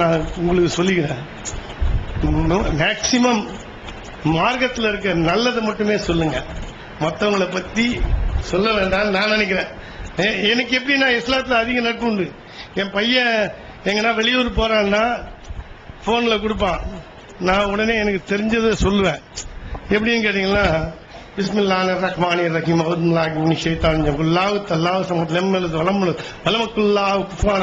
நான் உங்களுக்கு சொல்லிக்கிறேன். மேக்சிமம் மார்க்கத்தில் இருக்க நல்லதை மட்டுமே சொல்லுங்க. மற்றவங்கள பத்தி சொல்ல வேண்டாம் நான் நினைக்கிறேன். எனக்கு எனக்கு எப்படின்னா இஸ்லாத்துல அதிக நட்பு உண்டு என் பையன் எங்கன்னா வெளியூர் போறான்னா போன்ல கொடுப்பான். நான் உடனே எனக்கு தெரிஞ்சதை சொல்லுவேன். எப்படின்னு கேட்டீங்கன்னா பிஸ்மில்லாஹ் ரஹ்மானி ரஹீம் அவுதுல்லாஹி மினஷ் ஷைத்தானிர் ரஜீம் அல்லாஹ் தல்லாஹ் சமத் லம்மல் வலம்மல் வலமக்குல்லாஹ் குஃபான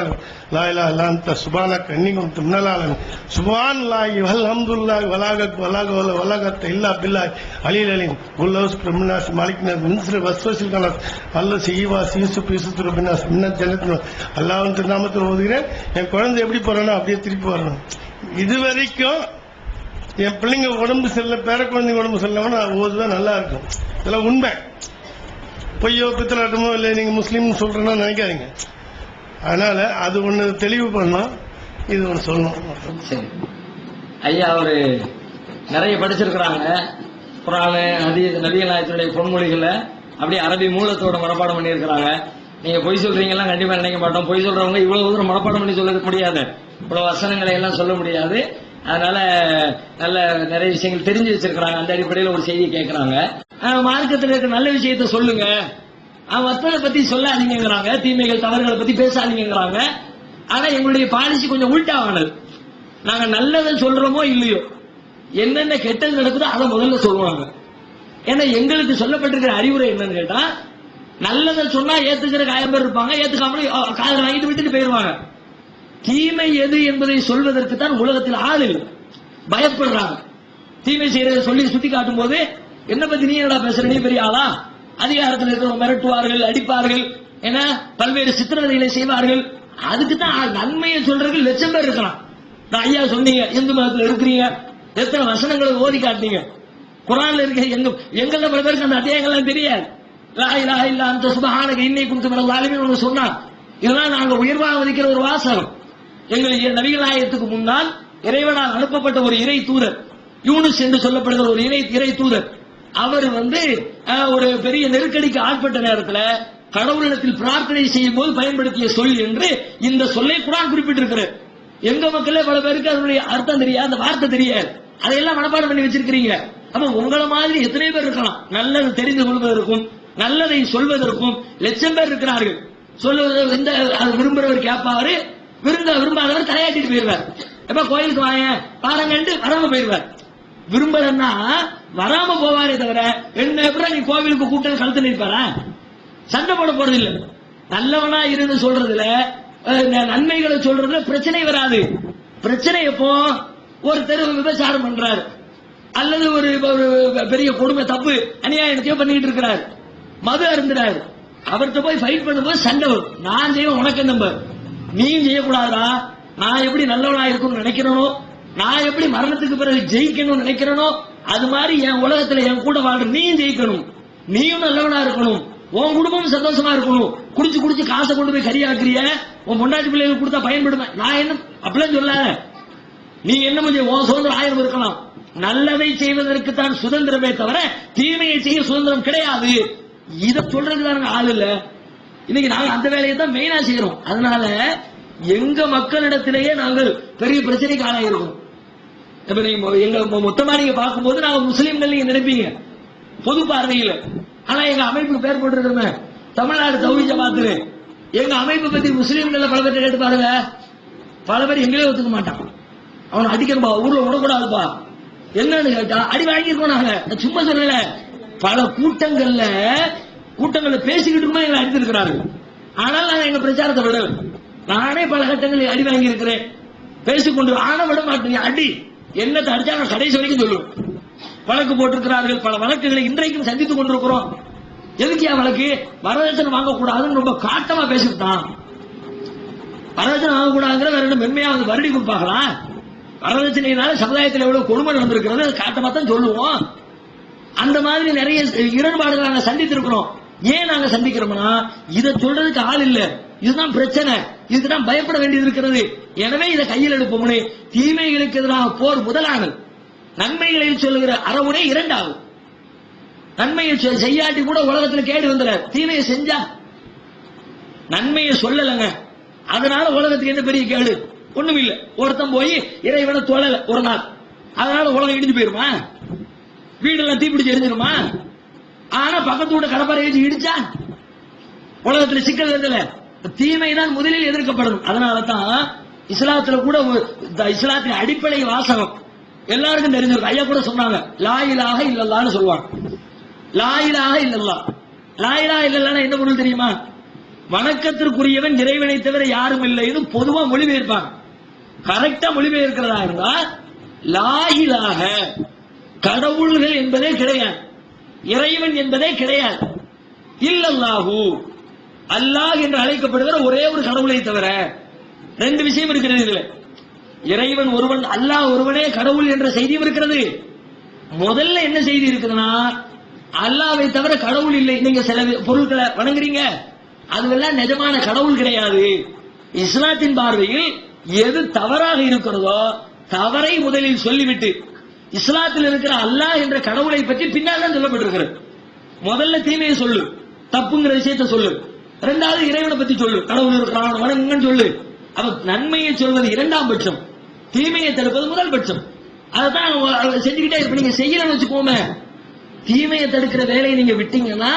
இல்லா அன்த சுப்ஹானக இன்னி குன்து மினல் ஆலிமீன் சுப்ஹானல்லாஹி வல்ஹம்துலில்லாஹி வலாகத் வலாக வல வலாகத் இல்லா பில்லாஹ் அலில் அலீம் குல்லௌஸ் பிரமினாஸ் மாலிக்னாஸ் மின்ஸ்ர வஸ்வசில் கனாஸ் அல்ல சீவா திருநாமத்தில் ஓதுகிறேன் என் குழந்தை எப்படி போறானோ அப்படியே திருப்பி வரணும். இதுவரைக்கும் என் பிள்ளைங்க உடம்பு செல்ல பேர குழந்தைங்க உடம்பு சரியில்லாம ஓதுதான் நல்லா இருக்கும். இதெல்லாம் உண்மை. பொய்யோ பித்தலாட்டமோ இல்லை நீங்க முஸ்லீம் சொல்றேன்னா நினைக்காதீங்க. அதனால அது ஒண்ணு தெளிவு பண்ணோம் இது ஒண்ணு சொல்லணும். சரி. ஐயா அவரு நிறைய படிச்சிருக்கிறாங்க. குரானு நதி நபிகள் பொன்மொழிகளை அப்படியே அரபி மூலத்தோட மனப்பாடம் பண்ணியிருக்கிறாங்க. நீங்க பொய் சொல்றீங்கலாம் கண்டிப்பா நினைக்க மாட்டோம். பொய் சொல்றவங்க இவ்வளவு தூரம் மனப்பாடம் பண்ணி சொல்ல முடியாது. இவ்வளவு வசனங்களை எல்லாம் சொல்ல முடியாது. அதனால நல்ல நிறைய விஷயங்கள் தெரிஞ்சு வச்சிருக்கிறாங்க. அந்த அடிப்படையில் ஒரு செய்தி கேட்கிறாங்க மார்க்கத்தில் இருக்க நல்ல விஷயத்த சொல்லுங்க. வர்த்தனை பத்தி சொல்லாதீங்கிறாங்க தீமைகள் தவறுகளை பத்தி பேசாதீங்கிறாங்க ஆனா எங்களுடைய பாலிசி கொஞ்சம் உள்டாவானது. நாங்க நல்லதை சொல்றோமோ இல்லையோ என்னென்ன கெட்டது நடக்குதோ அதை முதல்ல சொல்லுவாங்க. ஏன்னா எங்களுக்கு சொல்லப்பட்டிருக்கிற அறிவுரை என்னன்னு கேட்டா நல்லதை சொன்னா ஏத்துக்கிற காயம் பேர் இருப்பாங்க ஏத்துக்காம காதல் வாங்கிட்டு விட்டுட்டு போயிருவாங்க. தீமை எது என்பதை சொல்வதற்கு தான் உலகத்தில் ஆள் இல்லை. பயப்படுறாங்க. தீமை செய்யறதை சொல்லி சுத்தி காட்டும் போது என்ன பத்தி நீ என்னடா பேசுற? நீ பெரிய ஆளா? அதிகாரத்தில் இருக்கிறவங்க மிரட்டுவார்கள் அடிப்பார்கள். என பல்வேறு சித்திரவதைகளை செய்வார்கள். அதுக்கு தான் நன்மையை சொல்றதுக்கு லட்சம் பேர் இருக்கலாம். நான் ஐயா சொன்னீங்க இந்து மதத்தில் இருக்கிறீங்க. எத்தனை வசனங்களை ஓதி காட்டீங்க குரான்ல இருக்க எங்க எங்கள பல பேருக்கு அந்த அத்தியாயங்கள்லாம் தெரியாது. லா இலாஹ இல்லா அந்த சுபஹானக இன்னை குடுத்து மேல லாலுமே ஒன்று சொன்னான் இதெல்லாம் நாங்கள் உயர்வாக மதிக்கிற ஒரு வாசகம். எங்களுக்கு நபிகள் நாயகத்துக்கு முன்னால் இறைவனால் அனுப்பப்பட்ட ஒரு இறை தூதர். யூனுஸ் என்று சொல்லப்படுகிற ஒரு இறை இறை தூதர். அவர் வந்து ஒரு பெரிய நெருக்கடிக்கு ஆட்பட்ட நேரத்தில் கடவுளிடத்தில் பிரார்த்தனை செய்யும் போது பயன்படுத்திய சொல் என்று இந்த சொல்லை குரான் குறிப்பிட்டிருக்கிறார் எங்க மக்களே பல பேருக்கு அதனுடைய அர்த்தம் தெரியாது அந்த வார்த்தை தெரியாது. அதையெல்லாம் மனப்பாடம் பண்ணி வச்சிருக்கிறீங்க. அப்ப உங்களை மாதிரி எத்தனை பேர் இருக்கலாம்? நல்லது தெரிந்து கொள்வதற்கும் நல்லதை சொல்வதற்கும் லட்சம் பேர் இருக்கிறார்கள். சொல்லுவது எந்த விரும்புறவர் கேட்பாரு விரும்ப விரும்பாதவர் தலையாட்டிட்டு போயிருவார் எப்ப கோயிலுக்கு வாங்க? பாருங்கன்ட்டு வராம போயிருவார் விரும்பலன்னா வராம போவாரே தவிர என்ன எப்படி நீ கோவிலுக்கு கூட்டம் கழுத்து நிற்பாரா சண்டை போட போறது இல்ல நல்லவனா இருந்து சொல்றதுல நன்மைகளை சொல்றதுல பிரச்சனை வராது. பிரச்சனை எப்போ? ஒருத்தர் விபச்சாரம் பண்றாரு. அல்லது ஒரு ஒரு பெரிய கொடுமை தப்பு அநியாயத்தையோ பண்ணிட்டு இருக்கிறார். மது அருந்துறாரு. அவர்கிட்ட போய் ஃபைட் பண்ணும்போது சண்டை வரும். நான் செய்வேன் உனக்கு என்ன நம்பர் நீயும் செய்யக்கூடாதா நான் எப்படி நல்லவனா இருக்கணும்னு நினைக்கிறனோ நான் எப்படி மரணத்துக்கு பிறகு ஜெயிக்கணும்னு நினைக்கிறனோ அது மாதிரி என் உலகத்துல என் கூட வாழ்ற நீயும் ஜெயிக்கணும். நீயும் நல்லவனா இருக்கணும் உன் குடும்பமும் சந்தோஷமா இருக்கணும். குடிச்சு குடிச்சு காசை கொண்டு போய் கரியாக்குறிய உன் பொண்டாட்டி பிள்ளைகளுக்கு கொடுத்தா பயன்படுவேன் நான் என்ன அப்படிலாம் சொல்ல நீ என்ன முடியும் உன் சுதந்திரம் ஆயிரம் இருக்கலாம். நல்லதை செய்வதற்கு தான் சுதந்திரமே தவிர தீமையை செய்ய சுதந்திரம் கிடையாது. இதை சொல்றதுக்கு தான் ஆள் இல்லை. இன்னைக்கு நாங்க அந்த வேலையை தான் மெயினா செய்யறோம் அதனால எங்க மக்களிடத்திலேயே நாங்கள் பெரிய பிரச்சனைக்கு ஆளாயிருக்கோம் இப்ப நீங்க எங்க மொ- மொத்தமா நீங்க பார்க்கும்போது நாங்க முஸ்லீம்கள் நீங்க நினைப்பீங்க. பொது பார்வையில. ஆனா எங்க அமைப்புக்கு பேர் போட்டிருக்கிறோமே. தமிழ்நாடு தௌஹி ஜமாத்து எங்க அமைப்பு பத்தி முஸ்லீம்கள் பல பேர் கேட்டு பாருங்க. பல பேர் எங்களே ஒத்துக்க மாட்டான் அவனை அடிக்கணும்பா ஊர்ல விடக்கூடாதுப்பா. என்னன்னு கேட்டா அடி வாங்கியிருக்கோம் நாங்க. சும்மா சொல்லல. பல கூட்டங்கள்ல கூட்டங்களில் பேசிக்கிட்டு இருக்கும்போது எங்களை அடித்திருக்கிறார்கள். ஆனால் நான் எங்க பிரச்சாரத்தை விடல. நானே பல கட்டங்களில் அடி வாங்கி இருக்கிறேன் பேசிக்கொண்டு ஆன விட மாட்டேங்க அடி. என்னத்தை அடிச்சா நான் கடைசி வரைக்கும் சொல்லுவேன் வழக்கு போட்டிருக்கிறார்கள். பல வழக்குகளை இன்றைக்கும் சந்தித்துக் கொண்டிருக்கிறோம். எதுக்கியா வழக்கு? வரதட்சணை வாங்கக்கூடாதுன்னு ரொம்ப காட்டமா பேசிவிட்டான். வரதட்சணை வாங்கக்கூடாதுங்கிற வேற மென்மையா வந்து வருடி கொடுப்பாங்களா? வரதட்சணையினால சமுதாயத்தில் எவ்வளவு கொடுமை நடந்திருக்கிறது காட்டமா தான் சொல்லுவோம். அந்த மாதிரி நிறைய இடர்பாடுகளை நாங்கள் சந்தித்திருக்கிறோம். ஏன் நாங்க சந்திக்கிறோம்னா இதை சொல்றதுக்கு ஆள் இல்ல. இதுதான் பிரச்சனை. இதுதான் பயப்பட வேண்டியது இருக்கிறது. எனவே இதை கையில் எடுப்போம்னு தீமைகளுக்கு எதிராக போர் முதலானது. நன்மைகளை சொல்லுகிற அறவுரை இரண்டாவது. நன்மையை செய்யாட்டி கூட உலகத்துல கேடு வந்துடாது தீமையை செஞ்சா? நன்மையை சொல்லலைங்க. அதனால உலகத்துக்கு என்ன பெரிய கேடு? ஒண்ணும் இல்ல ஒருத்தன் போய் இறைவனை தொழல ஒரு நாள். அதனால உலகம் இடிஞ்சு போயிருமா? வீடெல்லாம் தீப்பிடிச்சு எரிஞ்சிருமா? ஆனா பக்கத்து வீட்டு கடப்பாறை வச்சு இடிச்சா? உலகத்துல சிக்கல் இருந்தல தீமை தான் முதலில் எதிர்க்கப்படணும் அதனால தான் இஸ்லாத்துல கூட இந்த இஸ்லாத்தின் அடிப்படை வாசகம் எல்லாருக்கும் தெரிஞ்சிருக்கும் ஐயா கூட சொன்னாங்க லாயிலாக இல்லல்லான்னு சொல்லுவாங்க. லாயிலாக இல்லல்லா. லாயிலாக இல்லல்லான்னா என்ன பொருள் தெரியுமா? வணக்கத்திற்குரியவன் இறைவனை தவிர யாரும் இல்லைன்னு பொதுவா மொழிபெயர்ப்பாங்க. கரெக்டா மொழிபெயர்க்கிறதா இருந்தா லாயிலாக கடவுள்கள் என்பதே கிடையாது. இறைவன் என்பதே கிடையாது. இல்லல்லாஹு. அல்லாஹ் என்று அழைக்கப்படுகிற ஒரே ஒரு கடவுளை தவிர ரெண்டு விஷயம் இருக்கிறது இதுல. இறைவன் ஒருவன் அல்லாஹ் ஒருவனே கடவுள் என்ற செய்தியும் இருக்கிறது. முதல்ல என்ன செய்தி இருக்குதுன்னா அல்லாவை தவிர கடவுள் இல்லை. நீங்க சில பொருட்களை வணங்குறீங்க. அதுவெல்லாம் நிஜமான கடவுள் கிடையாது. இஸ்லாத்தின் பார்வையில் எது தவறாக இருக்கிறதோ தவறை முதலில் சொல்லிவிட்டு இஸ்லாத்தில் இருக்கிற அல்லாஹ் என்ற கடவுளை பற்றி பின்னால் தான் சொல்லப்பட்டிருக்கிறது. முதல்ல தீமையை சொல்லு. தப்புங்கிற விஷயத்த சொல்லு. இரண்டாவது இறைவனை பத்தி சொல்லு. கடவுள் இருக்கிறான் வணங்குங்கன்னு சொல்லு. அவ நன்மையை சொல்வது இரண்டாம் பட்சம். தீமையை தடுப்பது முதல் பட்சம். அதைத்தான் செஞ்சுக்கிட்டே இப்ப நீங்க செய்யலன்னு வச்சுக்கோமே. தீமையை தடுக்கிற வேலையை நீங்க விட்டீங்கன்னா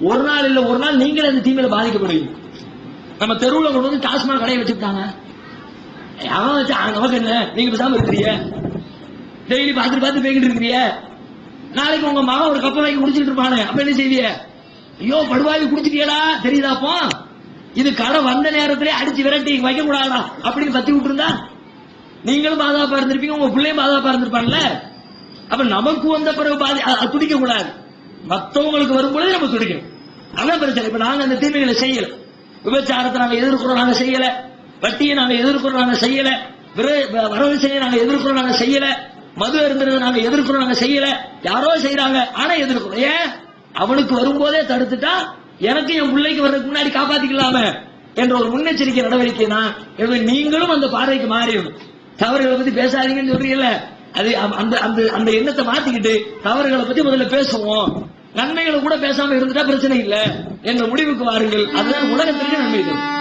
ஒரு நாள் இல்ல ஒரு நாள் நீங்களே அந்த தீமையில பாதிக்கப்படுவீங்க. நம்ம தெருவுல கொண்டு வந்து டாஸ்மாக் கடையை வச்சுக்கிட்டாங்க. அவன் வச்சு நமக்கு என்ன? நீங்க பேசாம இருக்கிறீங்க. டெய்லி பார்த்துட்டு பார்த்து போய்கிட்டு இருக்கிறீங்க நாளைக்கு உங்க மகன் ஒரு கப்பை வாங்கி குடிச்சிட்டு இருப்பானு. அப்ப என்ன செய்விய? ஐயோ படுவாவி குடிச்சிட்டியடா. தெரியுதா அப்போ? இது கடை வந்த நேரத்திலே அடிச்சு விரட்டி வைக்க கூடாதா அப்படின்னு பத்தி விட்டுருந்தா? நீங்களும் பாதுகாப்பா இருந்திருப்பீங்க உங்க பிள்ளையும் பாதுகாப்பா இருந்திருப்பாங்கல்ல அப்ப நமக்கு வந்த பிறகு பாதி துடிக்க கூடாது மத்தவங்களுக்கு வரும்பொழுது நம்ம துடிக்கணும். அதான் பிரச்சனை. இப்ப நாங்க அந்த தீமைகளை செய்யல. விபச்சாரத்தை நாங்க எதிர்க்கிறோம் நாங்க செய்யல. வட்டியை நாங்க எதிர்க்கிறோம் நாங்க செய்யல. வரவு செய்ய நாங்க எதிர்க்கிறோம் நாங்க செய்யல. மது அருந்துறதை நாங்க எதிர்க்கிறோம் நாங்க செய்யல. யாரோ செய்யறாங்க ஆனா எதிர்க்கிறோம். ஏன்? அவனுக்கு வரும்போதே தடுத்துட்டா எனக்கு என் பிள்ளைக்கு வர்றதுக்கு முன்னாடி காப்பாத்திக்கலாமே என்ற ஒரு முன்னெச்சரிக்கை நடவடிக்கை தான் நீங்களும் அந்த பார்வைக்கு மாறிடும் தவறுகளை பத்தி பேசாதீங்கன்னு சொல்றீங்கல்ல? அது அந்த அந்த அந்த எண்ணத்தை மாத்திக்கிட்டு தவறுகளை பத்தி முதல்ல பேசுவோம். நன்மைகளை கூட பேசாம இருந்துட்டா பிரச்சனை இல்லை. என்ற முடிவுக்கு வாருங்கள். அதுதான் உலகத்திற்கு நன்மை தரும்